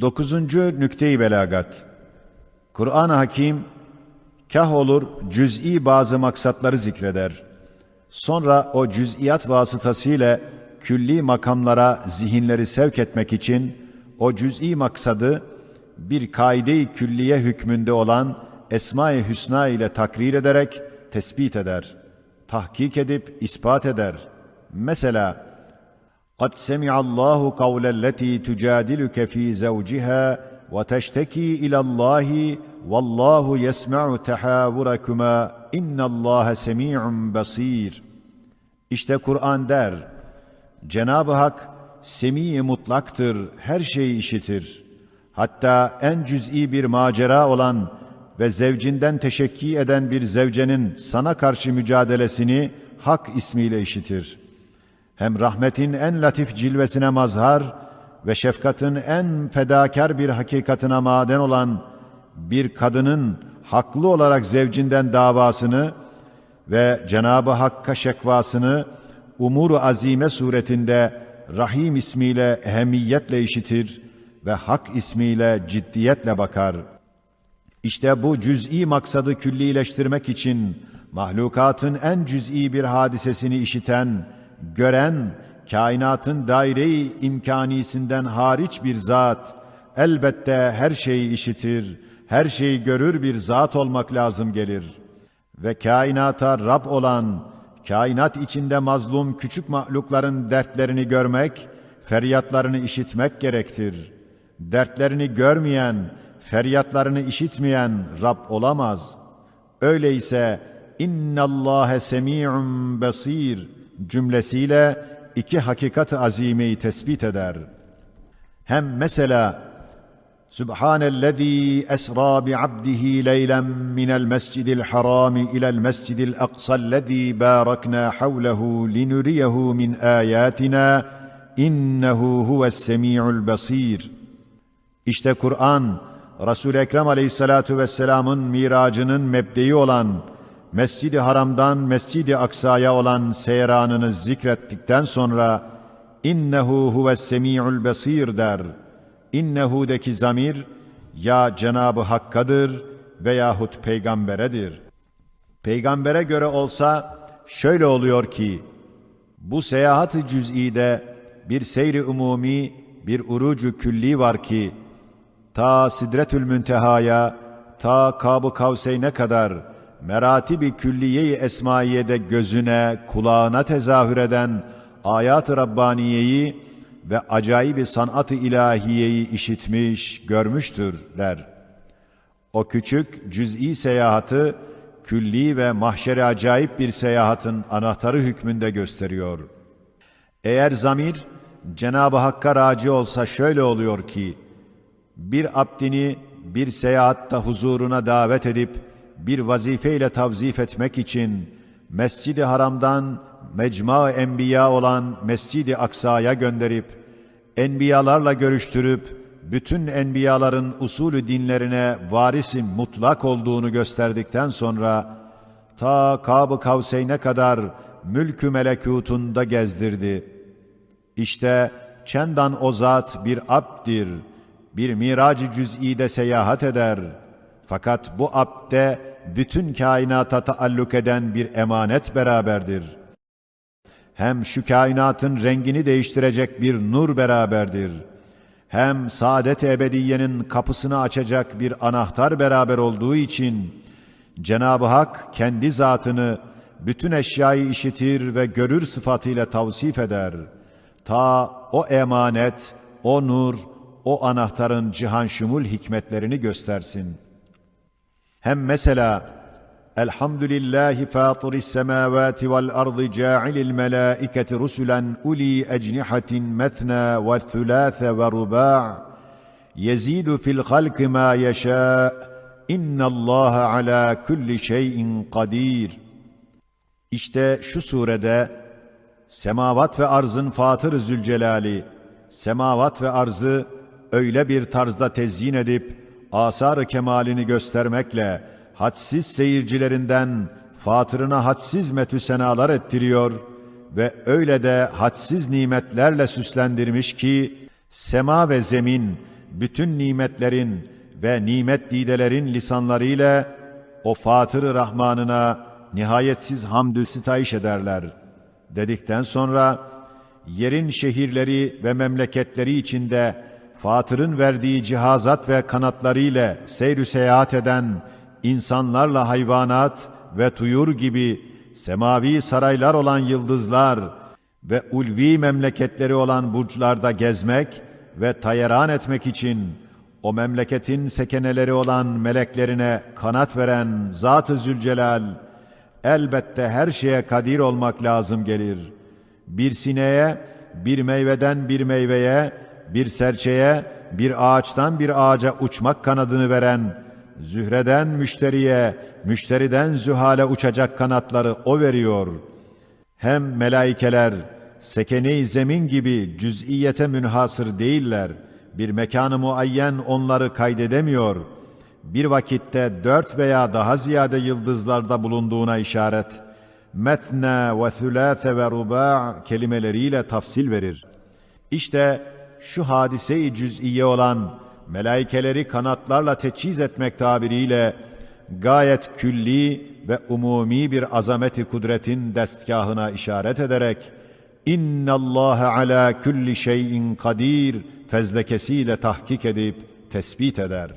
Dokuzuncu nükte-i belagat. Kur'an-ı Hakim, kah olur cüz'i bazı maksatları zikreder. Sonra o cüz'iyat vasıtasıyla külli makamlara zihinleri sevk etmek için o cüz'i maksadı bir kaide-i külliye hükmünde olan Esma-i Hüsna ile takrir ederek tespit eder. Tahkik edip ispat eder. Mesela قد سمع الله قول التي تجادلك في زوجها وتشتكي الى الله والله يسمع تحاوركما ان الله سميع بصير İşte Kur'an der Cenab-ı Hak semi mutlaktır her şeyi işitir hatta en cüz'i bir macera olan ve zevcinden teşekki eden bir zevcenin sana karşı mücadelesini hak ismiyle işitir.'' Hem rahmetin en latif cilvesine mazhar ve şefkatin en fedakar bir hakikatına maden olan bir kadının haklı olarak zevcinden davasını ve Cenab-ı Hakk'a şekvasını umur azime suretinde Rahim ismiyle ehemmiyetle işitir ve Hak ismiyle ciddiyetle bakar. İşte bu cüz'i maksadı küllileştirmek için mahlukatın en cüz'i bir hadisesini işiten gören, kainatın daire-i imkanisinden hariç bir zat, elbette her şeyi işitir, her şeyi görür bir zat olmak lazım gelir. Ve kainata Rab olan, kainat içinde mazlum küçük mahlukların dertlerini görmek, feryatlarını işitmek gerektir. Dertlerini görmeyen, feryatlarını işitmeyen Rab olamaz. Öyleyse, İnna Allah semi'un basir cümlesiyle iki hakikat azimeyi tespit eder. Hem mesela Subhanellezî esrâ bi'abdihi leylen minel mescidil harâmi ilel mescidil aqsallezî bâraknâ havlehu linuriyehu min âyâtinâ innehu huves semî'ul basîr. İşte Kur'an, Resul-i Ekrem aleyhissalâtu vesselamın miracının mebdeyi olan Mescid-i Haram'dan Mescid-i Aksa'ya olan seyranını zikrettikten sonra innehu huves semi'ul basir der. İnnehu'deki zamir ya Cenabı Hakk'adır veyahut peygamberedir. Peygambere göre olsa şöyle oluyor ki bu seyahat-ı cüz'ide bir seyri umumi, bir urucu külli var ki ta Sidretül Münteha'ya, ta Kab-ı Kavseyn'e kadar meratibi külliye-i esmaiyede gözüne, kulağına tezahür eden ayat-ı Rabbaniye'yi ve acayip sanat-ı ilahiyeyi işitmiş, görmüştür der. O küçük cüz'i seyahatı külli ve mahşere acayip bir seyahatın anahtarı hükmünde gösteriyor. Eğer zamir Cenab-ı Hakk'a raci olsa şöyle oluyor ki, bir abdini bir seyahatta huzuruna davet edip bir vazifeyle tavzif etmek için Mescid-i Haram'dan mecma enbiya olan Mescid-i Aksa'ya gönderip enbiyalarla görüştürüp bütün enbiyaların usulü dinlerine varisin mutlak olduğunu gösterdikten sonra ta Kab-ı Kavseyn'e kadar mülkü melekutunda gezdirdi. İşte çendan o zat bir abdir, bir miracı cüz'ide seyahat eder. Fakat bu abde bütün kainata taalluk eden bir emanet beraberdir. Hem şu kainatın rengini değiştirecek bir nur beraberdir. Hem saadet ebediyenin kapısını açacak bir anahtar beraber olduğu için Cenab-ı Hak kendi zatını bütün eşyayı işitir ve görür sıfatıyla tavsif eder. Ta o emanet, o nur, o anahtarın cihan şumul hikmetlerini göstersin.'' Hem mesela Elhamdülillahi fâtıris semâvâti vel ardı câ'ilil melâiketi rusulen uli ecnihatin methna ve thulâthe ve rubâ' yezidu fil halki mâ yeşâ' innallâhe alâ kulli şeyin kadir. İşte şu surede semavat ve arzın Fatır-ı Zülcelali, semavat ve arzı öyle bir tarzda tezyin edip asar-ı kemalini göstermekle hadsiz seyircilerinden fatırına hadsiz metüsenalar ettiriyor ve öyle de hadsiz nimetlerle süslendirmiş ki sema ve zemin bütün nimetlerin ve nimet didelerin lisanlarıyla o Fatır-ı Rahmanına nihayetsiz hamdü sitayiş ederler. Dedikten sonra yerin şehirleri ve memleketleri içinde Fatır'ın verdiği cihazat ve kanatlarıyla seyr seyahat eden insanlarla hayvanat ve tuyur gibi semavi saraylar olan yıldızlar ve ulvi memleketleri olan burçlarda gezmek ve tayeran etmek için o memleketin sekeneleri olan meleklerine kanat veren Zat-ı Zülcelal elbette her şeye kadir olmak lazım gelir. Bir sineğe, bir meyveden bir meyveye, bir serçeye, bir ağaçtan bir ağaca uçmak kanadını veren, zühreden müşteriye, müşteriden zühale uçacak kanatları o veriyor. Hem melaikeler, sekene-i zemin gibi cüz'iyete münhasır değiller. Bir mekanı muayyen onları kaydedemiyor. Bir vakitte dört veya daha ziyade yıldızlarda bulunduğuna işaret. Metne ve thülâthe ve rubâ kelimeleriyle tafsil verir. İşte şu hadise-i cüz'iye olan melaikeleri kanatlarla teçhiz etmek tabiriyle gayet külli ve umumi bir azameti kudretin destgahına işaret ederek İnna Allah ala kulli şeyin kadir fezlekesiyle tahkik edip tespit eder.